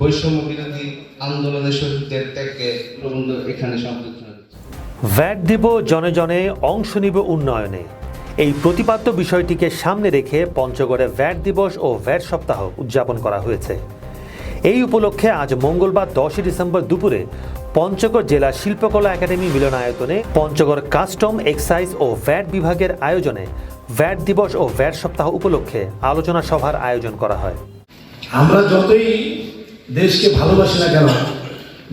বৈষম্য বিরোধী আন্দোলনের শহীদদের ত্যাগকে প্রবন্ধ এখানে সংযুক্ত ভ্যাট দিব জনে জনে অংশ নিব উন্নয়নে। এই প্রতিপাদ্য বিষয়টিকে সামনে রেখে পঞ্চগড়ে ভ্যাট দিবস ও ভ্যাট সপ্তাহ উদযাপন করা হয়েছে। এই উপলক্ষে আজ মঙ্গলবার দশই ডিসেম্বর দুপুরে পঞ্চগড় জেলা শিল্পকলা একাডেমি মিলনায়তনে পঞ্চগড় কাস্টম এক্সাইজ ও ভ্যাট বিভাগের আয়োজনে ভ্যাট দিবস ও ভ্যাট সপ্তাহ উপলক্ষে আলোচনা সভার আয়োজন করা হয়। আমরা যতই দেশকে ভালোবাসি না কেন?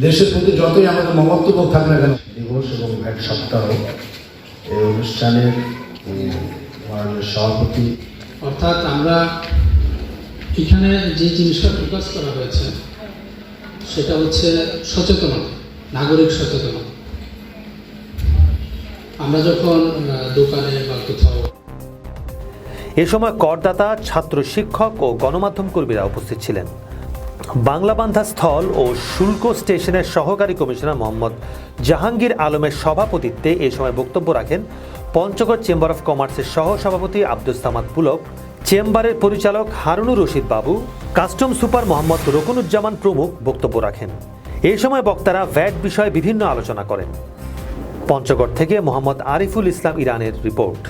দেশের প্রতি যতই আমাদের মমত্ববোধ থাক না কেন? দিবস এবং ভ্যাট সপ্তাহ এই অনুষ্ঠানের সভাপতি। অর্থাৎ আমরা এখানে যে জিনিসটা ফোকাস করা হয়েছে সেটা হচ্ছে সচেতনতা নাগরিক সচেতনতা। আমরা যখন দোকানে বা কোথাও এ সময় করদাতা ছাত্র শিক্ষক ও গণমাধ্যম কর্মীরা উপস্থিত ছিলেন। বাংলাবান্ধা স্থল ও শুল্ক স্টেশনের সহকারী কমিশনার মোহাম্মদ জাহাঙ্গীর আলমের সভাপতিত্বে এ সময় বক্তব্য রাখেন পঞ্চগড় চেম্বার অফ কমার্সের সহ সভাপতি আব্দুল সামাদ পুলক, চেম্বারের পরিচালক হারুনুর রশিদ বাবু, কাস্টম সুপার মোহাম্মদ রকুনুজ্জামান প্রমুখ বক্তব্য রাখেন। এই সময় বক্তারা ভ্যাট বিষয়ে বিভিন্ন আলোচনা করেন। পঞ্চগড় থেকে মোহাম্মদ আরিফুল ইসলাম ইরানের রিপোর্ট।